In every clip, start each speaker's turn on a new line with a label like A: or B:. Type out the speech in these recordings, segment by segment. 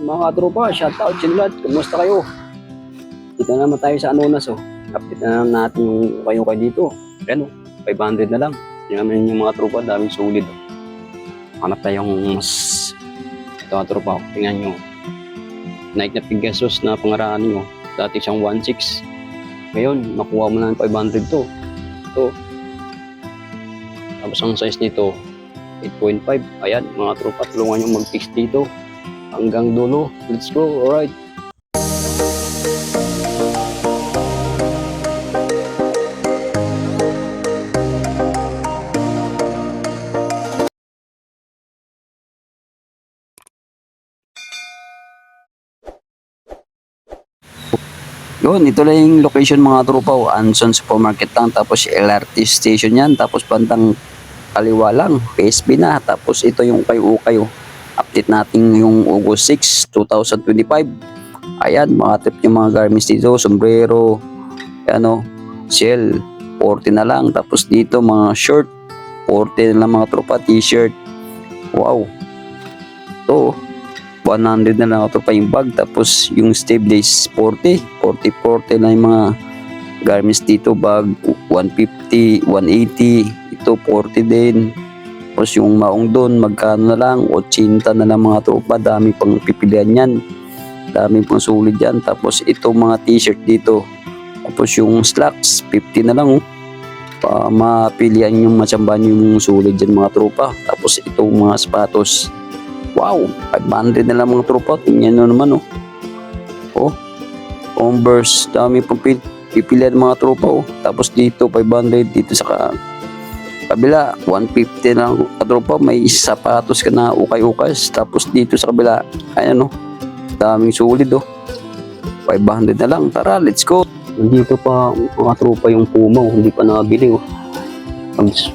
A: mga katropa, shoutout lahat. Kumusta kayo? Dito na naman tayo sa Anonas, oh. Update na natin yung kayo kayo dito. Ayan, oh. 500 na lang. Tingnan naman yung mga tropa, daming solid, oh. Hanap tayong mas... Ito mga tropa, oh. Tingnan nyo. Night na Pegasus na pangaraan nyo. Dati siyang 1.6. Ngayon, makuha mo na ng 500 to. Ito. Tapos ang size nito, 8.5. Ayan, mga tropa, tulungan nyo mag-fix dito. Hanggang dulo. Let's go. Alright. Yun, ito lang yung location mga tropa. oh. Anson Supermarket lang. Tapos LRT station yan. Tapos bandang kaliwa lang. PSB na. Tapos ito yung kayo kayo. Update natin yung August 6, 2025. Ayan, mga trip yung mga garments dito. Sombrero. Ano, shell. 40 na lang. Tapos dito mga short. 40 na lang mga tropa. T-shirt. Wow. Ito. 100 na lang ito pa yung bag. Tapos yung days 40. 40, 40 na yung mga garments dito. Bag 150, 180. Ito 40 din. Tapos yung maong doon, magkano na lang? 80 na lang mga tropa. Dami pang pipilian yan. Dami pang sulit yan. Tapos ito mga t-shirt dito. Tapos yung slacks, 50 na lang. Oh. Pa mapilian yung matsambahan yung sulit dyan mga tropa. Tapos itong mga sapatos. Wow, 500 na lang mga tropa. Tingnan nyo naman oh. Oh, Converse. Dami pang pil- pipilian mga tropa oh. Tapos dito 500. Dito sa kabila 150 na katropa. May sapatos ka na ukay-ukas. Tapos dito sa kabila, ayan oh. Daming sulit oh. 500 na lang. Tara, let's go. Nandito pa mga tropa yung Puma oh. Hindi pa nabili oh. Bags-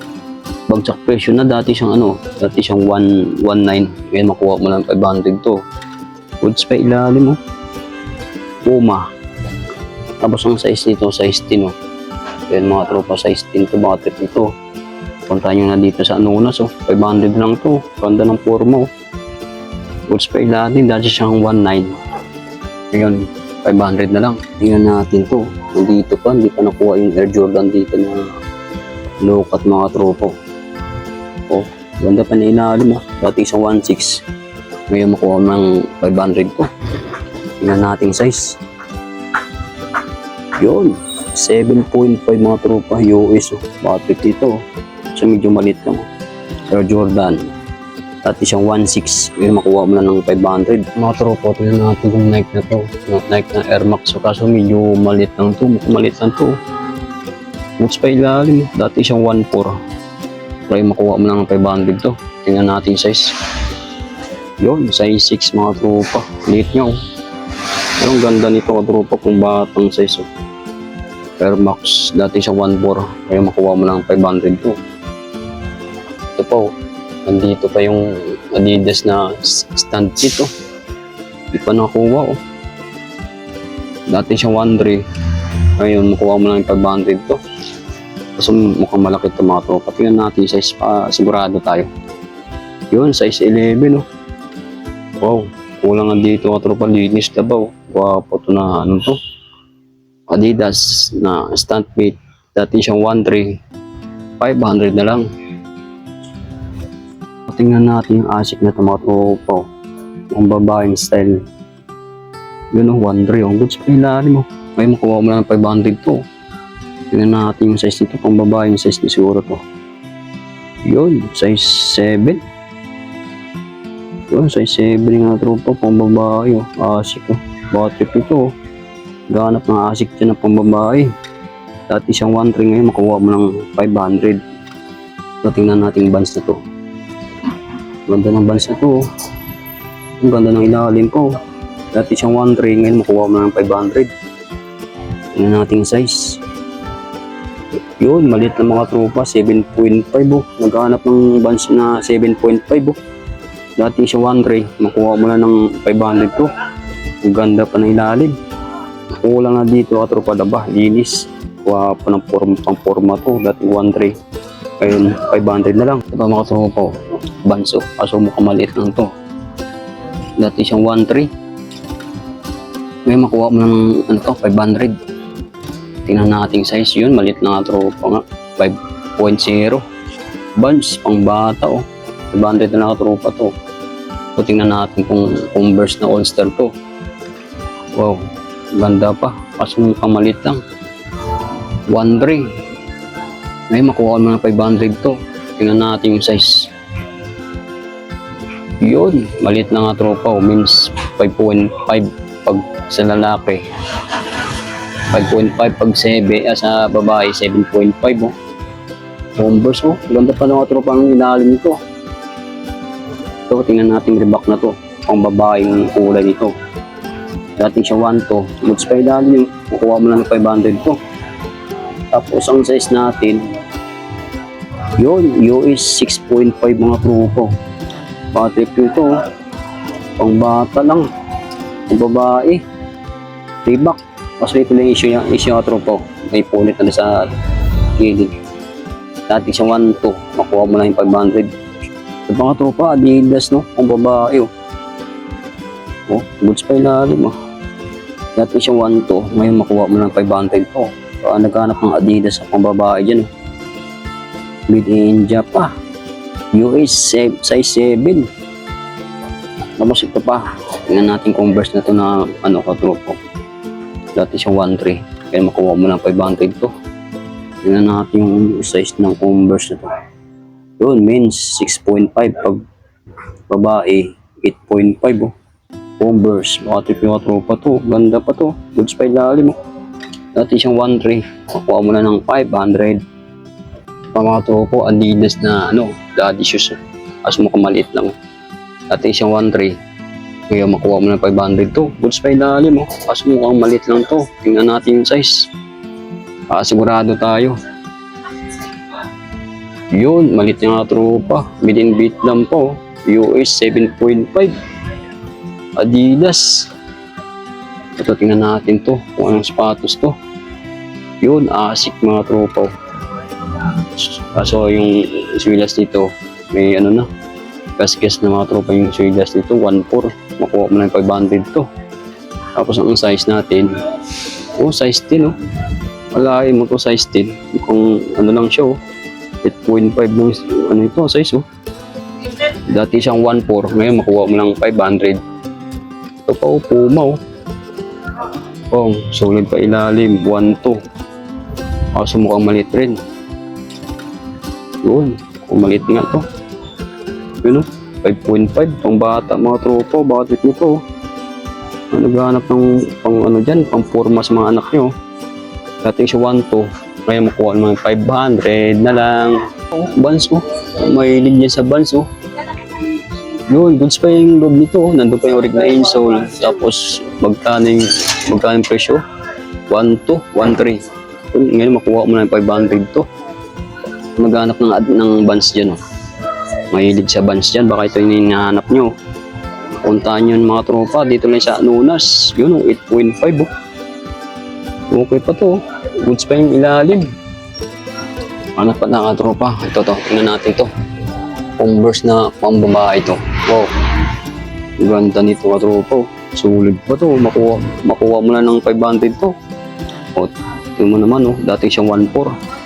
A: bagsak presyo na dati siyang ano, dati siyang 119. Ngayon makuha mo lang 500 to. Goods pa ilalim mo. Puma. Tapos ang size nito, size 10 oh. Yan mga tropa, size 10 to mga trip nito. Punta nyo na dito sa Anunas oh. 500 lang to. Ganda ng forma oh. Goods pa ilalim, dati siyang 19. Ngayon, 500 na lang. Tingnan natin to. Nandito pa, hindi pa nakuha yung Air Jordan dito na low cut mga tropo. Oh, ganda pa na ilalim ah. Dati isang 1.6. Ngayon makuha ng 500 ko. Tingnan natin size. Yun. 7.5 mga tropa US oh. Bakit dito? So medyo malit lang. Air Jordan. Dati siyang 1.6. Ngayon makuha mo na ng 500. Mga tropa, tingnan natin yung Nike na to. Yung Nike na Air Max. So kaso medyo malit lang to. Malit lang to. Boots pa ilalim. Dati siyang 1.4. Try makuha mo ng 500 to. Tingnan natin size. Yun, size 6 mga tropa. Liit niya oh. Pero ang ganda nito mga tropa kung batang size oh. Air Max, dati siyang 1.4. Kaya makuha mo ng 500 to. Ito pa oh. Nandito pa yung Adidas na stand kit oh. Hindi pa nakuha oh. Dati siyang 1.3. Ngayon makuha mo lang yung 500 to. Kasi mukhang malaki ito mga tropa. Tingnan natin size pa. Sigurado tayo. Yun, size 11 oh. Wow. Kulang nga dito mga tropa. Linis na ba oh. Wapo to na ano to. Adidas na stunt mate. Dati siyang 1.3. 500 na lang. Tingnan natin yung ASIC na oh. Ang babaeng style. Yun oh, 1.3 oh. Goods pa ilalim oh. May makuha mo lang ng 500 to. Tingnan natin yung size nito pang babae yung size siguro to. Yun, size 7. Yun, size 7 nga tropa pang babae. Oh. Asik oh. Bakit ito oh. Ganap ng asik dyan na pang babae. Dati siyang 1 ring ngayon makuha mo ng 500. So, tingnan natin yung bands na to. Ganda ng bands na to. oh. Ang ganda ng ilalim po. Dati siyang 1 ring ngayon makuha mo ng 500. Tingnan natin yung size. Yun, maliit na mga tropa, 7.5 oh. Naghahanap ng bands na 7.5 oh. Dati siya 1 ray, makuha mo na ng 500 to. Ang ganda pa ng ilalim. Kulang na dito ka tropa daba, linis. Kuha pa ng form, pang forma to, dati 1 ray. Ayun, 500 na lang. Ito mga tropa oh. Bands oh, kaso mukhang maliit lang to. Dati siyang 1.3. Ngayon makuha mo ng ano to, 500. Tingnan natin size yun. Malit na nga tropa nga. 5.0. Buns, pang bata oh. 500 na nakatropa to. So tingnan natin kung Converse na All-Star to. Wow, ganda pa. Kaso mukhang maliit lang. 1.3. Ngayon makuha mo ng 500 to. Tingnan natin yung size. Yun, maliit na nga tropa. Oh. Means 5.5 pag sa lalaki. 5.5 pag 7, ah, sa babae 7.5 oh. Converse oh, ganda pa ng tropa ang ilalim nito. Ito, tingnan natin reback na to. Pang babae yung kulay nito. Dating siya 1 to. Goods pa ilalim, kukuha mo lang ng 500 to. Tapos ang size natin, yun, US 6.5 mga truko. Patrick nito, oh. pang bata lang. Pang babae. Reebok. Kasi ito lang issue niya, issue niya truko. May punit na sa gilid. Dati siya 1 to, makuha mo lang yung 500. Sa mga tropa, Adidas no, pang babae oh. Oh, goods pa ilalim oh. Dati siya 1 to, ngayon makuha mo lang 500 to. So, ah, naghanap ng Adidas sa pang babae dyan oh. Made in Japan. US size 7. Tapos ito pa. Tingnan natin Converse na to na ano katropo. Dati siyang 1.3. Kaya makuha mo lang 500 to. Tingnan natin yung size ng Converse na to. Yun, men's 6.5. Pag babae, 8.5 oh. Converse, mga trip yung tropa to. Ganda pa to. Goods pa ilalim oh. Dati siyang 1.3. Makuha mo na ng 500 pa mga tropo, Adidas na ano, daddy shoes. As mo maliit lang. Dati siyang 1.3. Kaya makuha mo ng 500 to. Goods pa ilalim oh. As mo maliit lang to. Tingnan natin yung size. Ah, sigurado tayo. Yun, malit mga tropa. Made in Vietnam po. US 7.5. Adidas. Ito, tingnan natin to. Kung anong sapatos to. Yun, ASIC mga tropa. Kaso yung swilas dito, may ano na. Gas-gas na mga tropa yung swilas dito. 1.4. Makuha mo na yung 500 to. Tapos ang size natin, oh, size 10 oh. Wala mo to size 10. Kung ano lang siya oh. 8.5 lang ano ito size oh. Dati siyang 1.4, ngayon makuha mo lang 500. Ito pa oh, Puma oh. Oh, solid pa ilalim, 1.2. Kaso mukhang maliit rin. Yun, kung maliit nga to. Yun oh, 5.5. Pang bata mga tropo, bakit nito oh. Ano, Naghahanap ng pang ano dyan, pang forma sa mga anak nyo. Dating siya 1.2, ngayon makuha naman 500 na lang. Oh, buns oh. May lead yan sa buns oh. Yun, goods pa yung loob nito. oh. Nandun pa yung orig na insole. Tapos, magkano yung, magkano yung presyo? 1 to 1.3. Yun, Ngayon makuha mo na yung 500 to. Maghanap ng, ng buns dyan oh. Mahilig sa buns dyan. Baka ito yung hinahanap nyo. Puntahan nyo mga tropa. Dito lang sa Anunas. Yun oh, 8.5 oh. Okay pa to. oh. Goods pa yung ilalim. Ano pa na tropa? Ito to. Tingnan natin to. Converse na pang babae to. Wow. Ganda nito ka tropa. oh. Sulit pa to. Makuha, makuha mo na ng 500 to. O, tingnan mo naman oh. Dati siyang 1.4.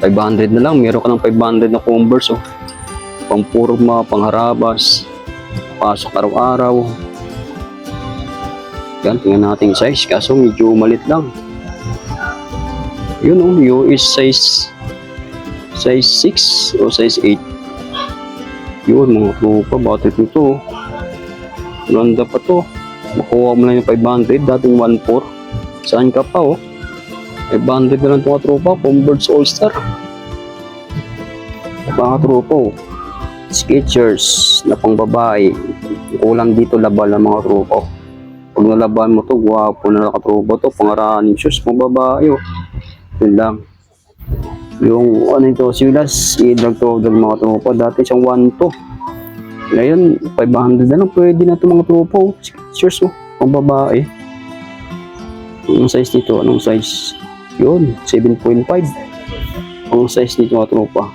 A: 500 na lang. Meron ka ng 500 na Converse oh. Pang purma, pang harabas. Pasok araw-araw. Yan, tingnan natin size. Kaso medyo malit lang. Yun oh, US size size 6 o size 8. Yun, mga tropa, bakit nito? oh. Ganda pa to. Makuha mo lang yung 500, dating 1.4. Saan ka pa oh? 500 na lang ito mga tropa, Converse All-Star. Mga tropa oh. Skechers na pang babae. Kulang dito labal ng mga tropa. oh. Pag nalaban mo to, gwapo na nakatropa to. Pang running shoes, pang babae oh. Yun lang. Yung ano ito, silas, i-drag to drag mga tropa. Dati siyang 1 to. Ngayon, 500 na lang. Pwede na ito mga tropa. oh. Skechers oh. Pang babae. Anong size nito? Anong size? Yun, 7.5. Ang size nito mga tropa.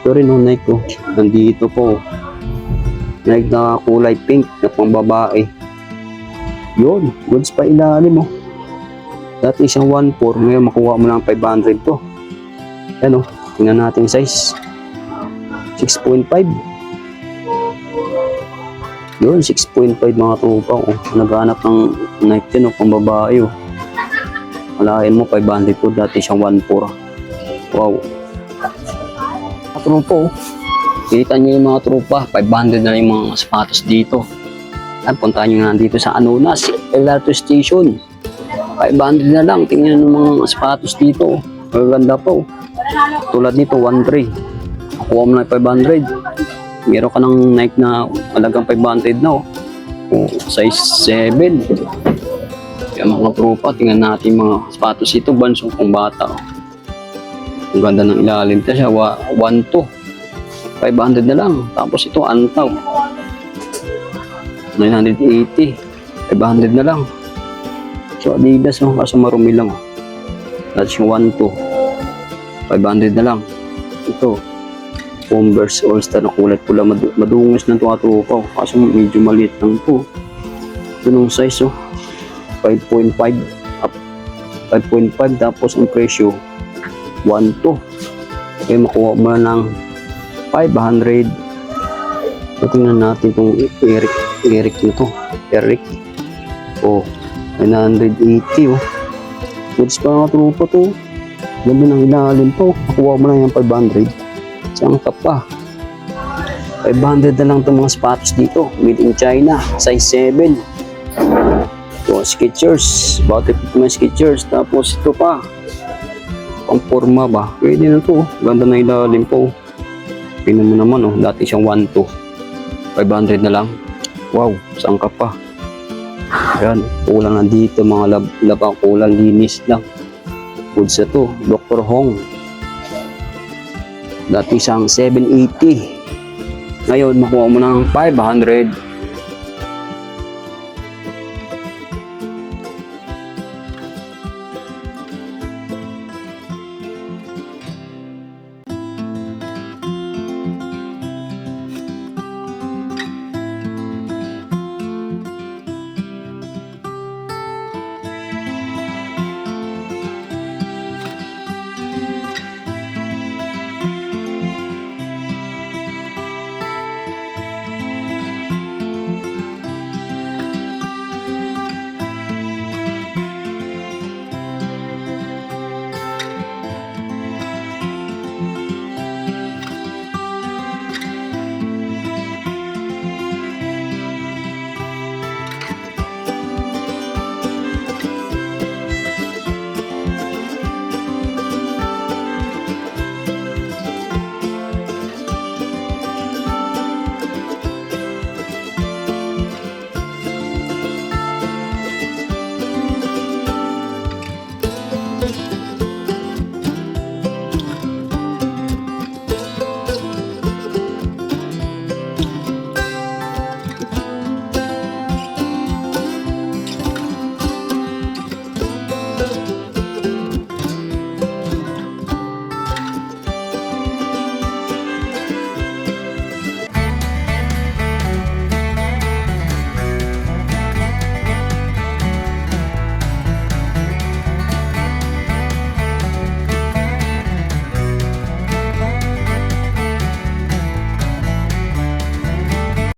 A: Ito rin ang Nike ko. Nandito po. Nike na kulay pink na pang babae. Yun, goods pa ilalim mo. Dati siyang 1.4, ngayon makuha mo lang 500 to. Yan o, tingnan natin size. 6.5. Yun, 6.5 mga tropa. Oh. Naghanap ng knife din o, pang babae o. Malahin mo, 500 po. Dati siyang 1.4. Wow. Mga tropa oh. Kita niyo yung mga tropa. 500 na yung mga sapatos dito. At puntahan nyo na dito sa Anonas, Elato Station. 500 na lang. Tingnan ng mga sapatos dito. Maganda po. Tulad nito, 1.3. Kukuha mo na yung 500. Meron ka ng Nike na malagang 500 na. Oh. Oh, size 7. Kaya mga tropa, tingnan natin mga sapatos ito. Bansong pang bata. Oh. Ang ganda ng ilalim. Ito siya, 1.2. 500 na lang. Tapos ito, antaw. 980. 500 na lang. So, Adidas, no? Kaso marumi lang. oh. That's yung 1 2. 500 na lang. Ito. Converse All-Star na kulay pula. Mad madungos ng tuwa tupaw. Kaso medyo maliit lang po. Ito nung size, oh. 5.5 up. 5.5 tapos ang presyo 1 2. Okay, makuha mo na ng 500. So, tingnan natin itong Eric. Eric na to. Eric. Oh, 980 oh. Goods pa mga trupa to. Ganda ng ilalim po. Kuha mo na yung 500. Saan ka pa? 500 na lang itong mga sapatos dito. Made in China. Size 7. Skechers. Bakit ito mga Skechers? Tapos ito pa. Pang forma ba? Pwede na to. Ganda na ilalim po. Tingnan mo naman oh. Dati siyang 1 2. 500 na lang. Wow, saan ka pa? Ayan, kulang na dito mga lab labang kulang linis lang. Good sa to, Dr. Hong. Dati siyang 780. Ngayon, makuha mo ng 500.